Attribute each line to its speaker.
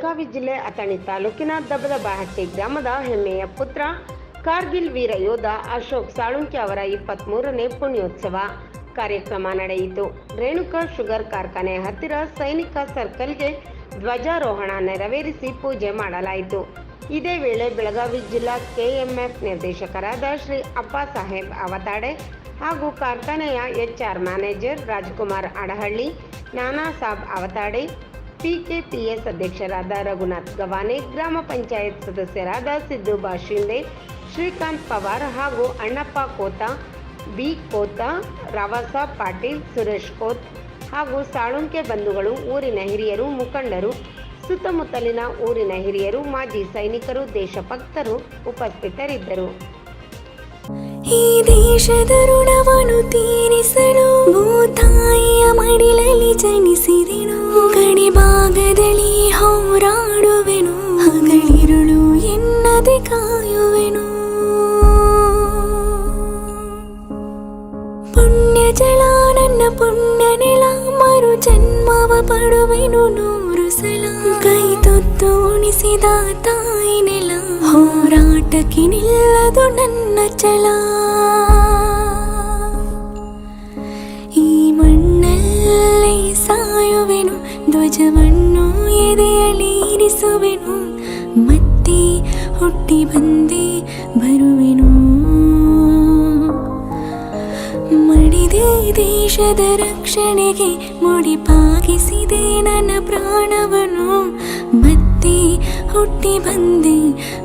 Speaker 1: ಬೆಳಗಾವಿ ಜಿಲ್ಲೆ ಅಥಣಿ ತಾಲೂಕಿನ ದಬದಬಹಟ್ಟಿ ಗ್ರಾಮದ ಹೆಮ್ಮೆಯ ಪುತ್ರ ಕಾರ್ಗಿಲ್ ವೀರ ಯೋಧ ಅಶೋಕ್ ಸಾಳುಂಕಿ ಅವರ ಇಪ್ಪತ್ತ್ಮೂರನೇ ಪುಣ್ಯೋತ್ಸವ ಕಾರ್ಯಕ್ರಮ ನಡೆಯಿತು. ರೇಣುಕಾ ಶುಗರ್ ಕಾರ್ಖಾನೆ ಹತ್ತಿರ ಸೈನಿಕ ಸರ್ಕಲ್ಗೆ ಧ್ವಜಾರೋಹಣ ನೆರವೇರಿಸಿ ಪೂಜೆ ಮಾಡಲಾಯಿತು. ಇದೇ ವೇಳೆ ಬೆಳಗಾವಿ ಜಿಲ್ಲಾ ಕೆಎಂಎಫ್ ನಿರ್ದೇಶಕರಾದ ಶ್ರೀ ಅಪ್ಪ ಸಾಹೇಬ್ ಅವತಾಡೆ ಹಾಗೂ ಕಾರ್ಖಾನೆಯ ಎಚ್ಆರ್ ಮ್ಯಾನೇಜರ್ ರಾಜ್ಕುಮಾರ್ ಅಡಹಳ್ಳಿ, ನಾನಾ ಸಾಬ್ ಅವತಾಡೆ ಪಿಕೆಪಿಎಸ್ ಅಧ್ಯಕ್ಷರಾದ ರಘುನಾಥ್ ಗವಾನೆ, ಗ್ರಾಮ ಪಂಚಾಯತ್ ಸದಸ್ಯರಾದ ಸಿದ್ದು ಬಾಶಿಂದೆ ಶ್ರೀಕಾಂತ್ ಪವಾರ್ ಹಾಗೂ ಅಣ್ಣಪ್ಪ ಕೋತ, ಬಿ ಕೋತ, ರವಸ ಪಾಟೀಲ್, ಸುರೇಶ್ ಕೋತ್ ಹಾಗೂ ಸಾಳುಂಕೆ ಬಂಧುಗಳು, ಊರಿನ ಹಿರಿಯರು, ಮುಖಂಡರು, ಸುತ್ತಮುತ್ತಲಿನ ಊರಿನ ಹಿರಿಯರು, ಮಾಜಿ ಸೈನಿಕರು, ದೇಶಭಕ್ತರು ಉಪಸ್ಥಿತರಿದ್ದರು.
Speaker 2: ಈ ದೇಶದ ಋಣವನ್ನು ತೀರಿಸಲು ಕಾಯುವೆನು ಪುಣ್ಯ ಜಲ ನನ್ನ ಪುಣ್ಯ ನೆಲ ಮರು ಜನ್ಮವ ಪಡುವೆನು ನೂರು ಸಲ ಕೈ ತೊತ್ತು ಉಣಿಸಿದ ತಾಯಿ ನೆಲ ಹೋರಾಟಕ್ಕೆ ನಿಲ್ಲದು ನನ್ನ ಛಲ ಈ ಮಣ್ಣಲ್ಲೇ ಸಾಯುವೆನು ಧ್ವಜವನ್ನು ಎದೆಯಲ್ಲಿ ಇರಿಸುವೆನು ಮತ್ತೆ ಹುಟ್ಟಿ ಬಂದೆ ಬರುವೆನು. ಮಡಿದೆ ದೇಶದ ರಕ್ಷಣೆಗೆ ಮುಡಿಪಾಗಿಸಿದೆ ನನ್ನ ಪ್ರಾಣವನ್ನು. ಮತ್ತೆ ಹುಟ್ಟಿ ಬಂದೆ